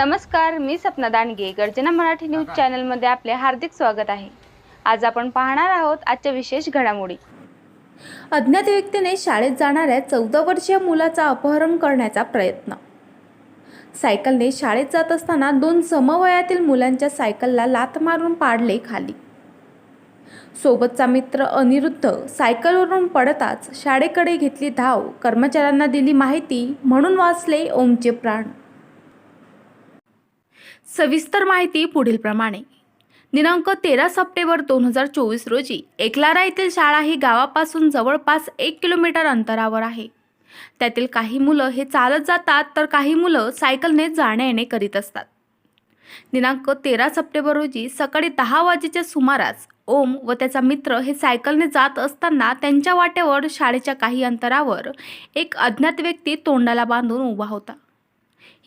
नमस्कार मी सपना दांडगे गर्जना मराठी न्यूज चॅनलमध्ये आपले हार्दिक स्वागत आहे. आज आपण पाहणार आहोत आजच्या विशेष घडामोडी. अज्ञात व्यक्तीने शाळेत जाणाऱ्या चौदा वर्षीय मुलाचा अपहरण करण्याचा प्रयत्न. सायकलने शाळेत जात असताना दोन समवयातील मुलांच्या सायकलला लात मारून पाडले खाली. सोबतचा मित्र अनिरुद्ध सायकलवरून पडताच शाळेकडे घेतली धाव. कर्मचाऱ्यांना दिली माहिती म्हणून वाचले ओमचे प्राण. सविस्तर माहिती पुढीलप्रमाणे दिनांक तेरा सप्टेंबर दोन हजार चोवीस रोजी एकलारा येथील शाळा ही गावापासून जवळपास एक किलोमीटर अंतरावर आहे. त्यातील काही मुलं हे चालत जातात तर काही मुलं सायकलने जाणे येणे करीत असतात. दिनांक तेरा सप्टेंबर रोजी सकाळी दहा वाजेच्या सुमारास ओम व त्याचा मित्र हे सायकलने जात असताना त्यांच्या वाटेवर शाळेच्या काही अंतरावर एक अज्ञात व्यक्ती तोंडाला बांधून उभा होता.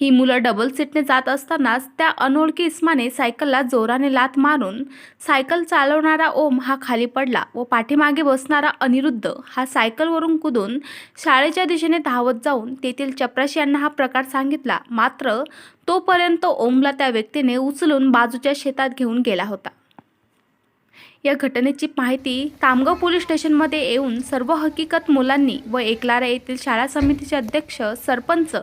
ही मुलं डबल सीटने जात असतानाच त्या अनोळखी इस्माने सायकलला जोराने लात मारून सायकल चालवणारा ओम हा खाली पडला व पाठीमागे बसणारा अनिरुद्ध हा सायकलवरून कुदून शाळेच्या दिशेने धावत जाऊन तेथील चपराशी यांना हा प्रकार सांगितला. मात्र तोपर्यंत ओमला त्या व्यक्तीने उचलून बाजूच्या शेतात घेऊन गेला होता. या घटनेची माहिती कामगाव पोलीस स्टेशनमध्ये येऊन सर्व हकीकत मुलांनी व एकलारा येथील शाळा समितीचे अध्यक्ष सरपंच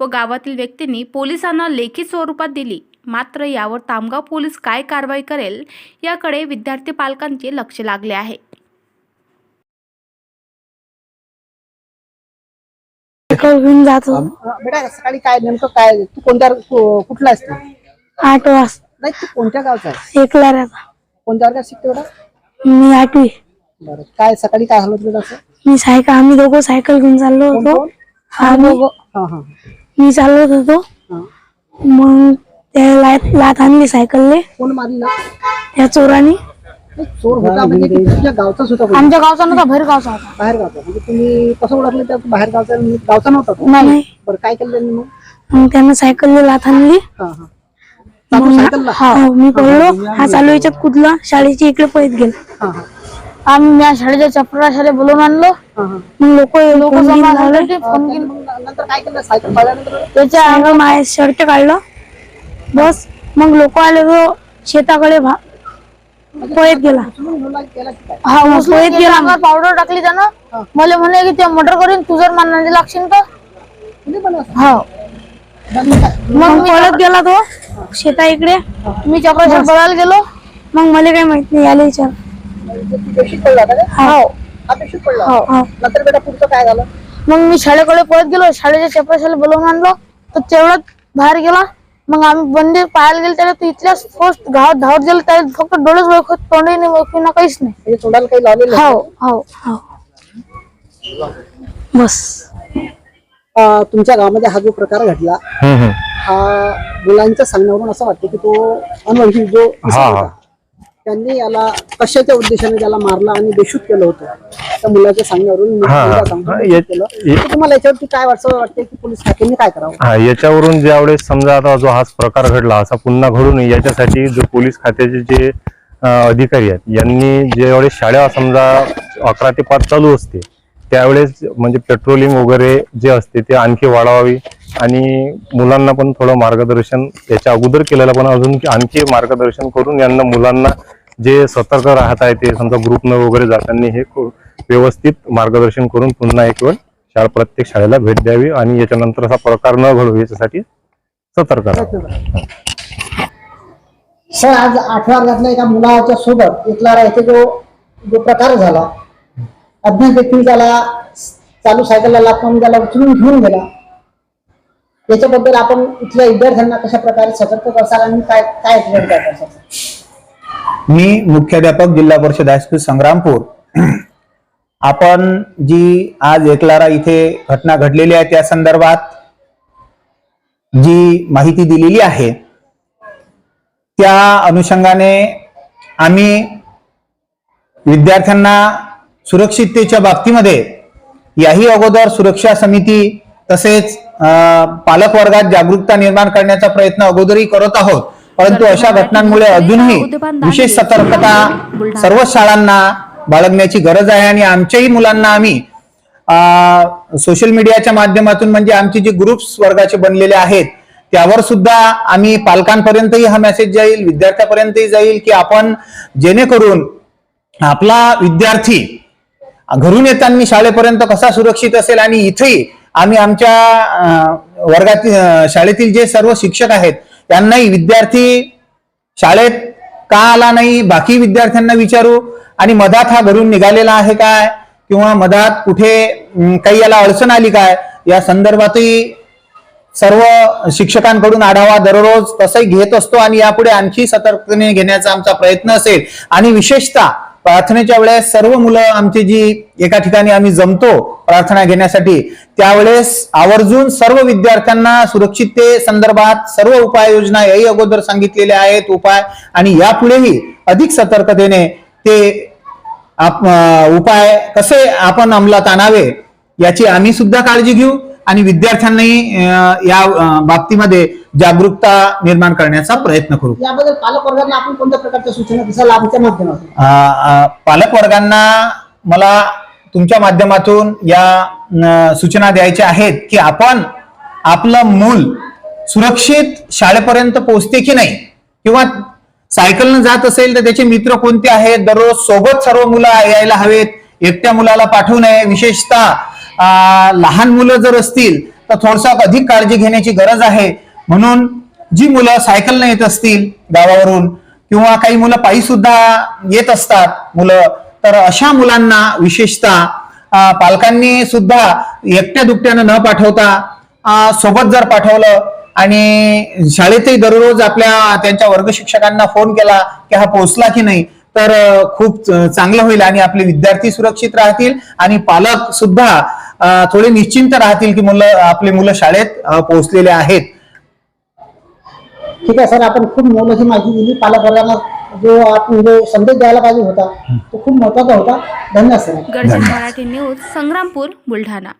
व गावातील व्यक्तींनी पोलिसांना लेखी स्वरूपात दिली. मात्र यावर तामगाव पोलीस काय कारवाई करेल याकडे विद्यार्थी पालकांचे लक्ष लागले आहे. सायकल घेऊन जात बेटा सकाळी काय नेमकं काय तू कोणत्या कुठला असतो आठ वाजता. नाही तू कोणत्या गावचा आहे एकला राहता कोणत्या वर्गात शिकतो बेटा मी आठवी. बरं. काय सकाळी काय हलत बेटा असं? मी सायकल आम्ही दोघं सायकल घेऊन चाललो कोण होतो. कोण? आम्ही हा हा मी चालवत होतो. हा. मग त्या लात लात आणली सायकलले कोण मारली? ना त्या चोराने. नाही, चोर होता म्हणजे की तुझ्या गावचाच होता कोणी? आमच्या गावचा नव्हता बाहेर गावचा होता. बाहेर गावचा. म्हणजे तुम्ही कसं ओळखलं त्या बाहेर गावचा आणि गावचा नव्हता तो? नाही. बरं काय केलं त्यांनी मग? मग त्यानं सायकलने लात आणली. हा हा. सायकलला हा मी पडलो हा चालू याच्यात कुदला शाळेच्या इकडे पळत गेला. आम्ही मी शाळेच्या चपरा शाळे बोलवून आणलो. मग लोक लोक त्याच्या अंग माझ्या शर्ट काढलं. बस मग लोक आले तो शेताकडे भा- पळत गेला. की हा मग पळत गेला. पावडर टाकली त्यानं. मला म्हणे की ते मर्डर करीन तू जर मानण्याचे लागशील असं. हा? मग पळत गेला तो. शेता इकडे. मी चक्राच्या पळायला गेलो. मग मला काही माहीत नाही याला विचार. तू बेशुद्ध पडला होता का हो हा पडला. हो. हो. नंतर बेटा पुढचं काय झालं? मग मी शाळेकडे पळत गेलो. शाळेच्या चपराशाला बोलवून आणलो. तर तेवढ्यात बाहेर गेला. मग आम्ही बंदी पाहायला गेलो त्याला तो इथल्याच फर्स्ट गावात धावत गेलो. त्याला फक्त डोळेच ओळखत तोंडही नाही ओळखी ना काहीच नाही. म्हणजे तोंडाला काही लावलेलं हो हो हो. बस. अं, तुमच्या गावामध्ये हा जो प्रकार घडला हा मुलांच्या सांगण्यावरून असं वाटतं की तो अनोळखी जो होता. त्यांनी याला कशाच्या उद्देशाने त्याला मारला आणि बेशूत केलं होतं त्या मुलाच्या सांगण्यावरून मी हा, मुलगा हा. सांगतो, हा, बेशूत ये- केलं. ये- तर तुम्हाला याच्यावरती काय वाटतं वाटते की पोलीस खात्याने काय करावं हा याच्यावरून ज्यावेळेस समजा आता जो हा प्रकार घडला असा पुन्हा घडू नये याच्यासाठी जो पोलीस खात्याचे जे अं, अधिकारी आहेत यांनी ज्यावेळेस शाळा समजा अकरा ते पाच चालू असते त्यावेळेस म्हणजे पेट्रोलिंग वगैरे जे असते ते आणखी वाढवावी आणि मुलांना पण थोडं मार्गदर्शन याच्या अगोदर केलेलं पण अजून आणखी मार्गदर्शन करून यांना मुलांना जे सतर्क राहत आहे ते समजा ग्रुपनं वगैरे जाताना हे व्यवस्थित मार्गदर्शन करून पुन्हा एक वेळ शाळा प्रत्येक शाळेला भेट द्यावी आणि याच्यानंतर असा प्रकार न घडू याच्यासाठी सतर्क राहावं. सर आज आठव्या वर्गातल्या एका मुलाच्या सोबत इथला राहते जो जो प्रकार झाला. अज्ञात व्यक्ती त्याला चालू सायकलला लाभ म्हणून त्याला उचलून घेऊन गेला. याच्याबद्दल आपण इथल्या विद्यार्थ्यांना कशा प्रकारे सतर्क करसाल आणि काय काय काय करसाल? मी मुख्याध्यापक जिल्हा परिषद हायस्कूल संग्रामपूर. आपण जी आज एकलारा इथे घटना घडलेली आहे त्या संदर्भात जी माहिती दिलेली आहे त्या अनुषंगाने आम्ही विद्यार्थ्यांना सुरक्षिततेच्या बाबतीमध्ये याही अगोदर सुरक्षा समिती तसेच पालक वर्गात जागरूकता निर्माण करण्याचा प्रयत्न अगोदरही करत आहोत. परंतु अशा घटनांमुळे अजूनही विशेष सतर्कता सर्व शाळांना बाळगण्याची गरज आहे आणि आमच्याही मुलांना आम्ही सोशल मीडियाच्या माध्यमातून म्हणजे आमचे जे ग्रुप्स वर्गाचे बनलेले आहेत त्यावर सुद्धा आम्ही पालकांपर्यंतही हा मेसेज जाईल विद्यार्थ्यापर्यंतही जाईल की आपण जेणेकरून आपला विद्यार्थी घरून येताना शाळेपर्यंत कसा सुरक्षित असेल आणि इथेही आम्ही आमच्या वर्गातील शाळेतील जे सर्व शिक्षक आहेत त्यांनाही विद्यार्थी शाळेत का आला नाही बाकी विद्यार्थ्यांना विचारू आणि मधात हा घरून निघालेला आहे काय? किंवा मधात कुठे काही याला अडचण आली काय? या संदर्भातही सर्व शिक्षकांकडून आढावा दररोज तसंही घेत असतो आणि यापुढे आणखी सतर्कतेने घेण्याचा आमचा प्रयत्न असेल. आणि विशेषतः प्रार्थनेच्या वेळेस सर्व मुलं आमची जी एका ठिकाणी आम्ही जमतो प्रार्थना घेण्यासाठी त्यावेळेस आवर्जून सर्व विद्यार्थ्यांना सुरक्षितते संदर्भात सर्व उपाययोजना याही अगोदर सांगितलेल्या आहेत उपाय. आणि यापुढेही अधिक सतर्कतेने ते आप- उपाय कसे आपण अंमलात आणावे याची आम्ही सुद्धा काळजी घेऊ. आणि विद्यार्थ्यांनाही या बाबतीमध्ये जागरूकता निर्माण करण्याचा प्रयत्न करू. याबद्दल पालक वर्गांना आपण कोणत्या प्रकारच्या सूचना दिसाल आमच्या माध्यमातून. पालक वर्गांना मला तुमच्या माध्यमातून या सूचना द्यायच्या आहेत की आपण आपलं मूल सुरक्षित शाळेपर्यंत पोहोचते की नाही? किंवा सायकलनं जात असेल तर त्याचे मित्र कोणते आहेत? दररोज सोबत सर्व मुलं यायला हवेत एकट्या मुलाला पाठवू नये. विशेषतः लहान मुलं जर असतील तर थोडसा अधिक काळजी घेण्याची गरज आहे. म्हणून जी मुलं सायकलनं येत असतील गावावरून किंवा काही मुलं पायी सुद्धा येत असतात मुलं तर अशा मुलांना विशेषतः पालकांनी सुद्धा एकट्या दुकट्यानं न पाठवता सोबत जर पाठवलं आणि शाळेतही दररोज आपल्या त्यांच्या वर्ग शिक्षकांना फोन केला की हा पोहोचला की नाही तर खूप चांगलं होईल आणि आपले विद्यार्थी सुरक्षित राहतील आणि पालक सुद्धा थोडे निश्चिंत राहतील की मुलं आपली मुलं शाळेत पोहोचलेले आहेत. ठीक आहे सर. आपण खूप मोलाची माहिती दिली. पालक वर्गांना जो आपण जो संदेश द्यायला पाहिजे होता तो खूप महत्त्वाचा होता. धन्यवाद सर. गर्जन मराठी न्यूज संग्रामपूर बुलढाणा.